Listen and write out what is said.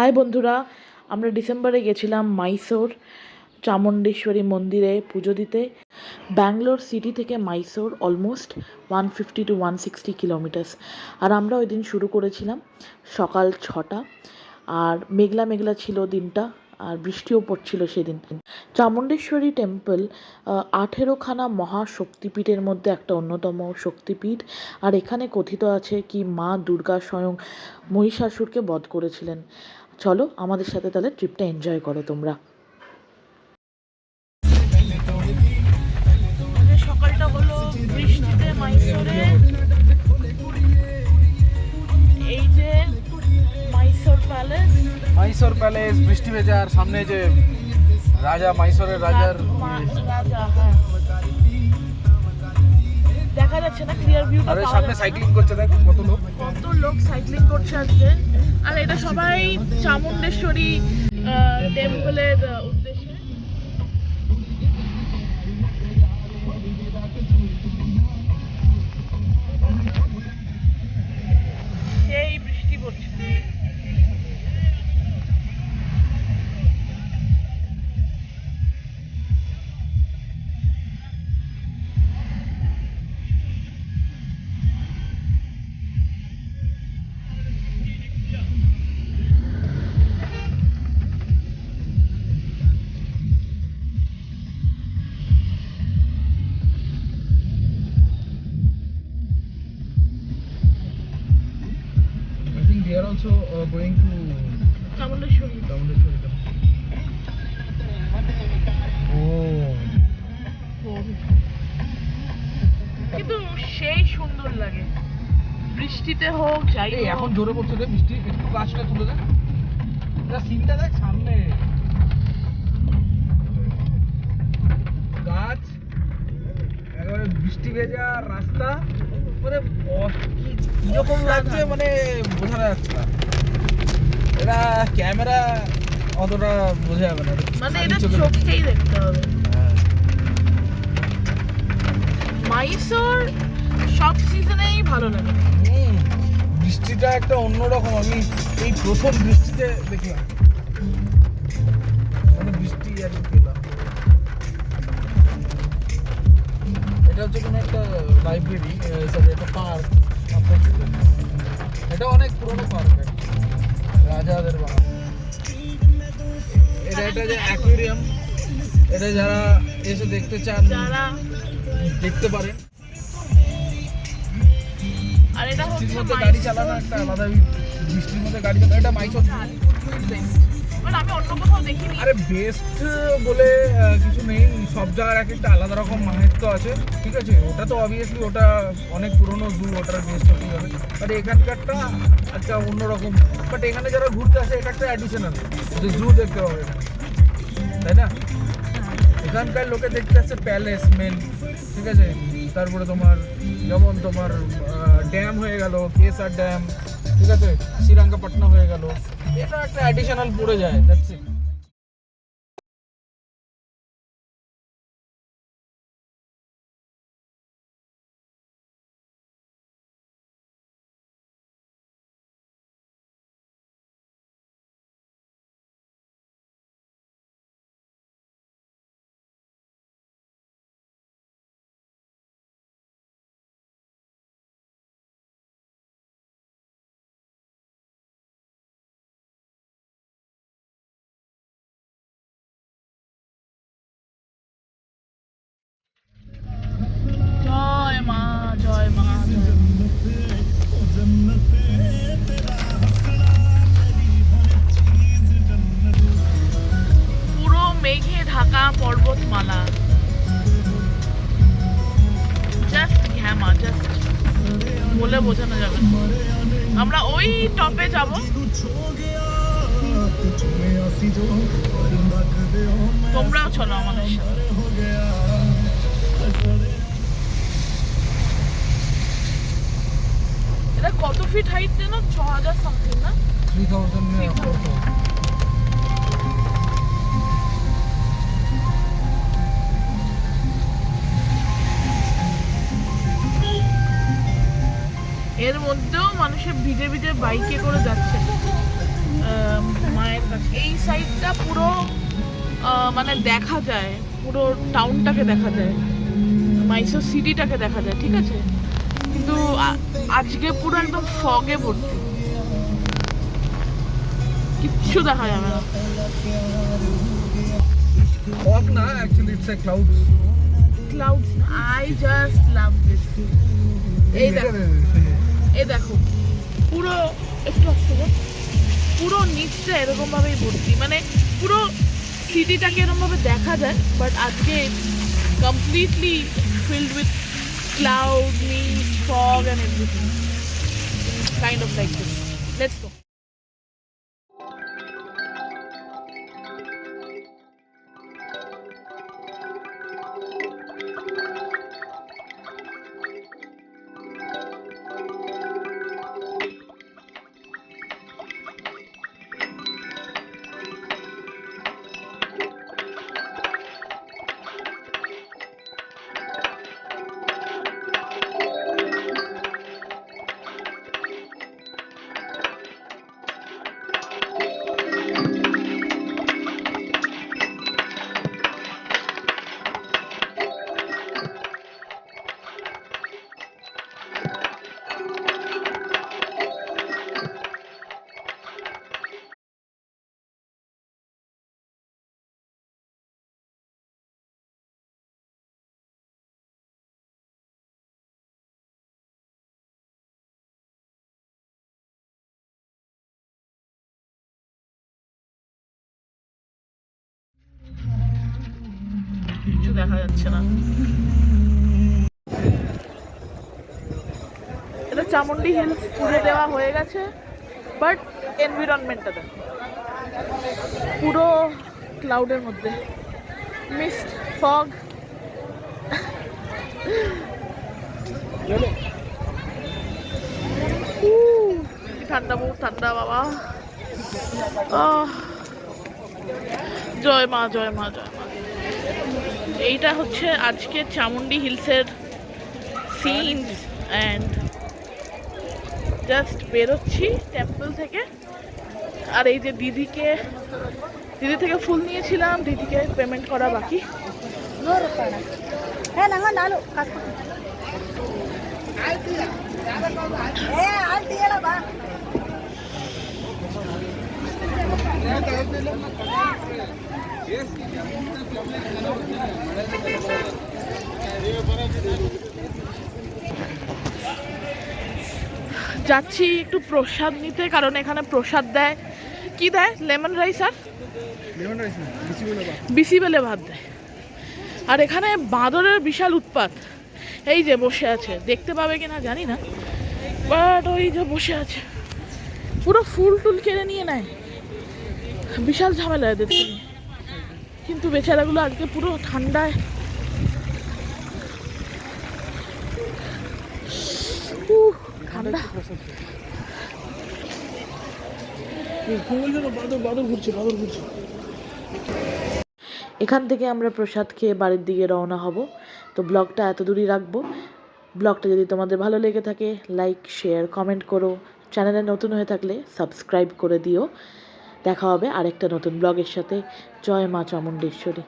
High বন্ধুরা, আমরা ডিসেম্বরে গেছিলাম মাইসোর চামুণ্ডেশ্বরী মন্দিরে পুজো দিতে। ব্যাঙ্গালোর সিটি থেকে Mysore almost one fifty to one sixty kilometres আর আমরা ওই দিন শুরু করেছিলাম সকাল ছটা। আর মেঘলা মেঘলা ছিল দিনটা, আর বৃষ্টিও পড়ছিল সেদিন। চামুণ্ডেশ্বরী টেম্পল আঠেরোখানা মহাশক্তিপীঠের মধ্যে একটা অন্যতম শক্তিপীঠ। আর এখানে কথিত আছে কি মা দুর্গা স্বয়ং মহিষাসুরকে বধ করেছিলেন। চলো আমাদের সাথে তাহলে ট্রিপটা এনজয় করো তোমরা। সকালটা হলো বৃষ্টিতে মাইসোরে। এই যে মাইসোর প্যালেস। মাইসোর প্যালেস বৃষ্টি ভেজার সামনে যে রাজা মাইসোরের রাজার রাজা হ্যাঁ। দেখা যাচ্ছে না ক্লিয়ার ভিউ আরে সামনে সাইক্লিং করছে দেখ কত লোক। কত লোক সাইক্লিং করছে আজকে। আর এটা সবাই চামুণ্ডেশ্বরী টেম্পলের going to. Oh. কিন্তু সেই সুন্দর লাগে। বৃষ্টিতে হোক যাই এই এখন জোরে পড়ছে রে বৃষ্টি একটু গাছটা তুলে দেখ এটা সিনটা দেখ সামনে। গাছ একেবারে বৃষ্টি ভেজা রাস্তা। মানে কীরকম লাগছে মানে বোঝা যাচ্ছে না। এটা ক্যামেরা অতটা বোঝা যাবে না মানে এটা চোখে- চোখেই দেখতে। হবে। হ্যাঁ। মাইসোর সব সিজনেই ভালো লাগে। বৃষ্টিটা একটা অন্যরকম আমি এই প্রথম বৃষ্টিতে দেখলাম। মানে বৃষ্টি আর কি পেলাম এটা হচ্ছে কোনো একটা লাইব্রেরি সরি একটা পার্ক এটা অনেক পুরনো পার্ক রাজাদের বানানো এটা এটা যে অ্যাকুয়ারিয়াম এটা যারা এসে দেখতে চান যারা দেখতে পারেন। আর এটা হচ্ছে গাড়ি চালানো একটা আলাদা বৃষ্টির মধ্যে গাড়ি চালানো এটা মাইসোর আরে বেস্ট বলে কিছু নেই। সব জায়গার এক একটা আলাদা রকম মাহাত্ম আছে, ঠিক আছে? ওটা তো অবভিয়াসলি ওটা অনেক পুরনো জু ওটার বেস্ট হতেই হবে। বাট এখানকারটা একটা অন্যরকম। বাট এখানে যারা ঘুরতে আসে, এটা একটা অ্যাডিশনাল যে জু দেখতে পাবে। তাই না? এখানকার লোকে দেখতে আসছে প্যালেস মেন ঠিক আছে? তারপরে তোমার, যেমন তোমার ড্যাম হয়ে গেল কেএসআর ড্যাম ঠিক আছে শ্রীরঙ্গপাটনা হয়ে গেল। এটা একটা অ্যাডিশনাল পড়ে যায় দ্যাটস ইট বোঝানো যাবে আমরা ওই টপে যাব। তোমরাও চলো আমাদের সাথে। এটা কত ফিট হাইট যেন? ছ হাজার সামথিং না? থ্রি থাউজেন্ড ভিজে ভিজে বাইকে করে যাচ্ছে। মায়ের কাছে। এই সাইডটা পুরো মানে দেখা যায় পুরো টাউনটাকে দেখা যায়। মাইসোর সিটিটাকে দেখা যায় ঠিক আছে? কিন্তু আজকে পুরো একদম ফগে ভর্তি। কিচ্ছু দেখা যাবে না। Fog clouds I just love this এই দেখো। এই দেখো। পুরো একটু। পুরো নিচটা এরকমভাবেই ভর্তি। মানে পুরো সিটিটাকে এরকমভাবে দেখা যায় বাট আজকে completely filled with cloud mist fog and everything kind of like this let's go দেখা যাচ্ছে না। এটা চামুন্ডি হিলস পুড়ে দেওয়া হয়ে গেছে বাট এনভিরনমেন্টটা দেখো। পুরো ক্লাউডের মধ্যে। মিস্ট ফগ ঠান্ডা বহু ঠান্ডা বাবা। জয় মা জয় মা জয় মা। এইটা হচ্ছে আজকে চামুন্ডি হিলসের সিনস অ্যান্ড জাস্ট বেরোচ্ছি টেম্পল থেকে। আর এই যে দিদিকে দিদি থেকে ফুল নিয়েছিলাম দিদিকে পেমেন্ট করা বাকি। ನೂರು যাচ্ছি একটু প্রসাদ নিতে কারণ এখানে প্রসাদ দেয়। কি দেয়? লেমন রাইস আর? বিসিবেলে ভাত। দেয়। আর এখানে বাঁদরের বিশাল উৎপাত। এই যে বসে আছে দেখতে পাবে কিনা জানি না বাট ওই যে বসে আছে। পুরো ফুল টুল কেড়ে নিয়ে নেয়। বিশাল ঝামেলা এদের। কিন্তু বেচারাগুলো আজকে পুরো ঠান্ডায়। ঠান্ডা। এখান থেকে আমরা প্রসাদ খেয়ে বাড়ির দিকে রওনা হব। তো ব্লগটা এত দূরই রাখব। ব্লগটা যদি তোমাদের ভালো লেগে থাকে লাইক শেয়ার কমেন্ট করো। চ্যানেলে নতুন হয়ে থাকলে সাবস্ক্রাইব করে দিও। দেখা হবে আরেকটা নতুন ব্লগের সাথে। জয় মা চামুণ্ডেশ্বরী